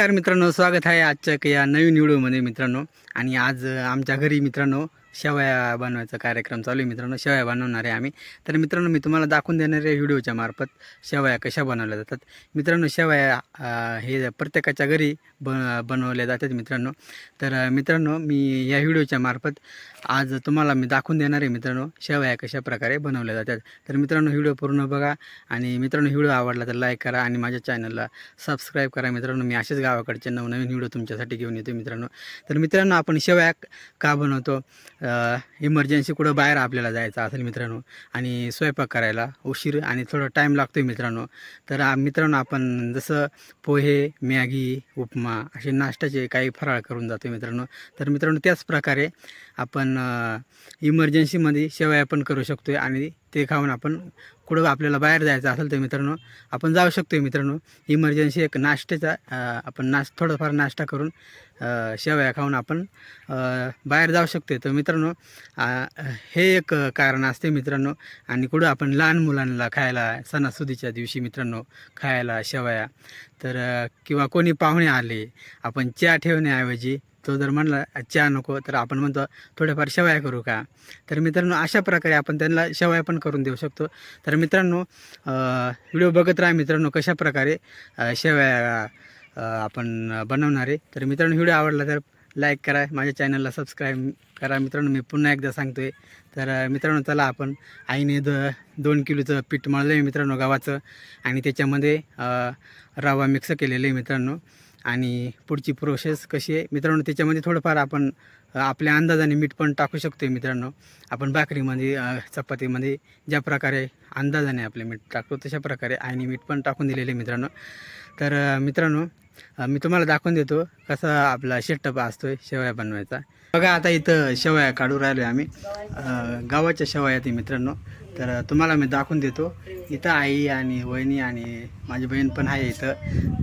नमस्कार मित्रांनो स्वागत आहे आजच्या या नवीन व्हिडिओमध्ये मित्रांनो. आणि आज आमच्या घरी मित्रांनो शेवया बनवायचा कार्यक्रम चालू आहे मित्रांनो. शेवया बनवणार आहे आम्ही. तर मित्रांनो मी तुम्हाला दाखवून देणार आहे व्हिडिओच्या मार्फत शेवया कशा बनवल्या जातात. मित्रांनो शेवया हे प्रत्येकाच्या घरी ब बनवल्या जातात मित्रांनो. तर मित्रांनो मी या व्हिडिओच्या मार्फत आज तुम्हाला मी दाखवून देणार आहे मित्रांनो शेवया कशा प्रकारे बनवल्या जातात. तर मित्रांनो व्हिडिओ पूर्ण बघा आणि मित्रांनो व्हिडिओ आवडला तर लाईक करा आणि माझ्या चॅनलला सबस्क्राईब करा मित्रांनो. मी असेच गावाकडचे नवनवीन व्हिडिओ तुमच्यासाठी घेऊन येतो मित्रांनो. तर मित्रांनो आपण शेवया का बनवतो? इमर्जन्सी कुठं बाहेर आपल्याला जायचं असेल मित्रांनो आणि स्वयंपाक करायला उशीर आणि थोडा टाईम लागतो मित्रांनो. तर मित्रांनो आपण जसं पोहे मॅगी उपमा असे नाश्त्याचे काही फराळ करून जातो मित्रांनो. तर मित्रांनो त्याच प्रकारे आपण इमर्जन्सीमध्ये शेवया पण करू शकतो आणि ते खाऊन आपण कुठं आपल्याला बाहेर जायचं असेल तर मित्रांनो आपण जाऊ शकतो मित्रांनो. इमर्जन्सी एक नाश्त्याचा आपण नाश थोडंफार नाश्ता करून शेवया खाऊन आपण बाहेर जाऊ शकतो तर मित्रांनो हे एक कारण असते मित्रांनो. आणि कुठं आपण लहान मुलांना खायला सणासुदीच्या दिवशी मित्रांनो खायला शेवया तर किंवा कोणी पाहुणे आले आपण चहा ठेवण्याऐवजी तो जर म्हणला चहा नको तर आपण म्हणतो थोड्याफार शेवया करू का? तर मित्रांनो अशा प्रकारे आपण त्यांना शेवया पण करून देऊ शकतो. तर मित्रांनो व्हिडिओ बघत राहा मित्रांनो कशा प्रकारे शेवया आपण बनवणार आहे. तर मित्रांनो व्हिडिओ आवडला तर लाईक करा माझ्या चॅनलला सबस्क्राईब करा. मित्रांनो मी पुन्हा एकदा सांगतो आहे तर मित्रांनो चला आपण आईने द दोन किलोचं पीठ मळलं आहे मित्रांनो गव्हाचं. आणि त्याच्यामध्ये रवा मिक्स केलेलं आहे मित्रांनो. आणि पुढची प्रोसेस कशी आहे? मित्रांनो त्याच्यामध्ये थोडंफार आपण आपल्या अंदाजाने मीठ पण टाकू शकतो आहे मित्रांनो. आपण भाकरीमध्ये चपातीमध्ये ज्या प्रकारे अंदाजाने आपले मीठ टाकतो तशा प्रकारे आईने मीठ पण टाकून दिलेले आहे मित्रांनो. तर मित्रांनो मी तुम्हाला दाखवून देतो कसा आपला शेट्टप असतोय शेवया बनवायचा. बघा आता इथं शेवया काढू राहिलो आम्ही. गावाच्या शेवया आहेत मित्रांनो. तर तुम्हाला मी दाखवून देतो. इथं आई आणि वहिनी आणि माझी बहीण पण आहे इथं.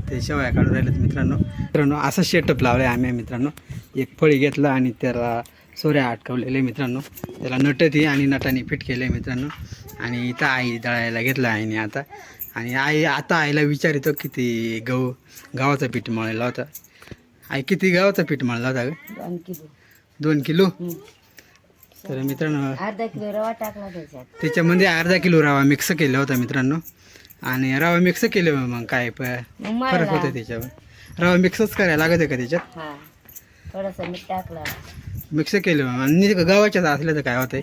ते शेवया काढून राहिलेत मित्रांनो. मित्रांनो असं शेटअप लावलं आहे आम्ही मित्रांनो. एक फळी घेतलं आणि त्याला सोऱ्या अटकवलेले मित्रांनो. त्याला नटती आणि नटाने फिट केले मित्रांनो. आणि इथं आई दळायला घेतलं आईने आता. आणि आई आता आईला विचारितो किती गहू गव्हाचं पीठ मळलेला होता. आई किती गव्हाचं पीठ मळला होता ग? दोन किलो. तर मित्रांनो अर्धा किलो रवा टाकला त्याच्यामध्ये अर्धा किलो रवा मिक्स केला होता मित्रांनो. आणि रवा मिक्स केले मग काय फरक मळला. होतो त्याच्यावर. रवा मिक्सच करायला लागत आहे का त्याच्यात? हा. थोडंसं मीठ टाकलं. मिक्स केलं आणि गव्हाच्याच असलं तर काय होतंय?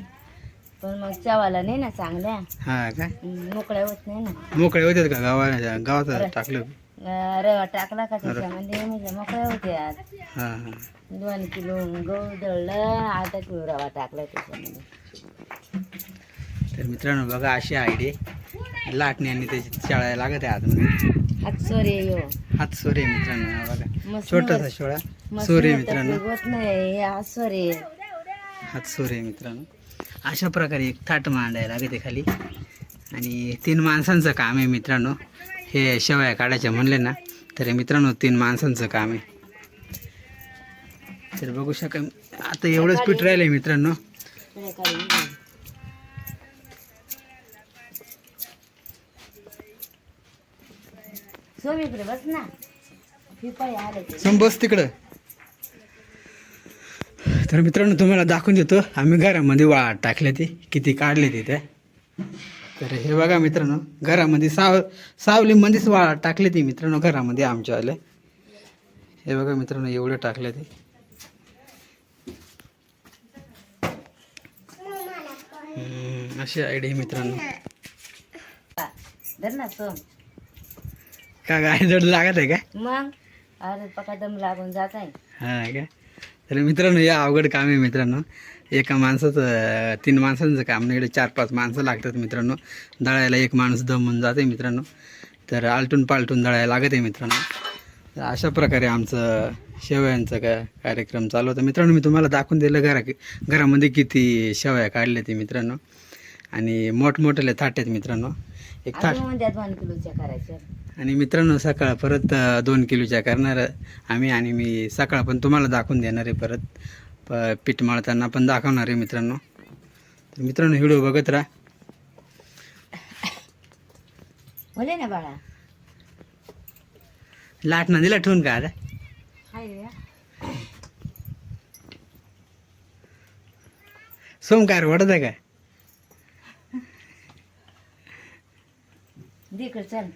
पण मग चवाला नाही ना चांगल्या. हा मोकळ्या होत नाही ना. मोकळे होतात का गावा गावाचं टाकलं. अं, रवा टाकला का त्याच्यामध्ये? म्हणजे मोकळ्या होत्या हां हां. दोन किलो गहू दळलं अर्धा किलो रवा टाकला त्याच्यामध्ये. तर मित्रांनो बघा अशी आयडिया लाटणी आणि त्याची चाळायला लागत आहे आतमध्ये हात सोरे यो. हात सोरे मित्रांनो हा बघा. मस्त छोटासा सोळा मस्त सोरे मित्रांनो. होत नाही. हे सोरे. हात सोरे मित्रांनो. अशा प्रकारे एक थाट मांडायला लागते खाली. आणि तीन माणसांचं काम आहे मित्रांनो. हे शेवया काढायच्या म्हणले ना तर मित्रांनो तीन माणसांचं काम आहे. तर बघू शका आता एवढंच पीठ राहिलं मित्रांनो. ते बस तिकडं. तर मित्रांनो तुम्हाला दाखवून देतो. आम्ही घरामध्ये वाळ टाकले ते. किती काढले ते त्या. तर हे बघा मित्रांनो घरामध्ये साव सावलीमध्येच वाळ टाकले ते मित्रांनो घरामध्ये आमच्यावाले. हे बघा मित्रांनो एवढं टाकले ते. अशी आयडिया मित्रांनो. धर ना सोम. का गाय जड लागत आहे का? मग? अरे पका दम लागून जात आहे. हा का? तर मित्रांनो या अवघड काम आहे मित्रांनो. एका माणसाचं तीन माणसांचं काम नाही इकडे चार पाच माणसं लागतात मित्रांनो. दळायला एक माणूस दमून जाते मित्रांनो. तर आलटून पालटून दळायला लागत आहे मित्रांनो. तर अशा प्रकारे आमचं शेवयांचा का कार्यक्रम चालू होता. मित्रांनो मी तुम्हाला दाखवून दिलं घरा घरामध्ये किती शेवया काढल्या ते मित्रांनो. आणि मोठमोठ्याले थाट आहेत मित्रांनो. एक थाट. अजून दोन किलोच्या करायच्या. आणि मित्रांनो सकाळ परत दोन किलोच्या करणार आम्ही आणि मी सकाळ पण तुम्हाला दाखवून देणार आहे परत. प पीठ मळताना पण दाखवणार आहे मित्रांनो. तर मित्रांनो व्हिडिओ बघत राहा. बोले ना बाळा. लाटणं दिला ठेवून का आता? सोम काय वाटत आहे काय दिकड चल.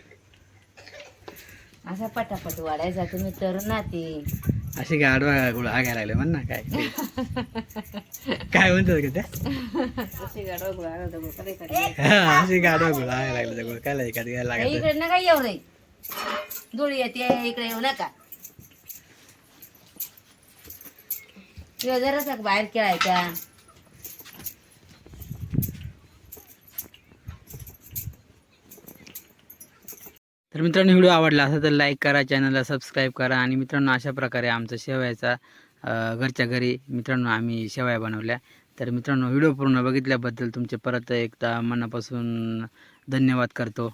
असा पटापट वाढायचा तुम्ही तरुण ना ते. अशी काय आडवा गुळा घ्यायला लागले म्हण ना काय काय म्हणतात का त्या हा, अशी गाडवा गुळा घ्यायला लागले गुळ काय लागले काय लागत इकडे नका येऊ रे. धुळी येते इकडे येऊ नका. किंवा जरासा बाहेर खेळायचा. तर मित्रांनो व्हिडिओ आवडला असेल तर लाईक करा चॅनलला सबस्क्राईब करा. आणि मित्रांनो अशा प्रकारे आमचा शेवयाचा घरच्या घरी मित्रांनो आम्ही शेवया बनवल्या. तर मित्रांनो व्हिडिओ पूर्ण बघितल्याबद्दल तुमचे परत एकदा मनापासून धन्यवाद करतो.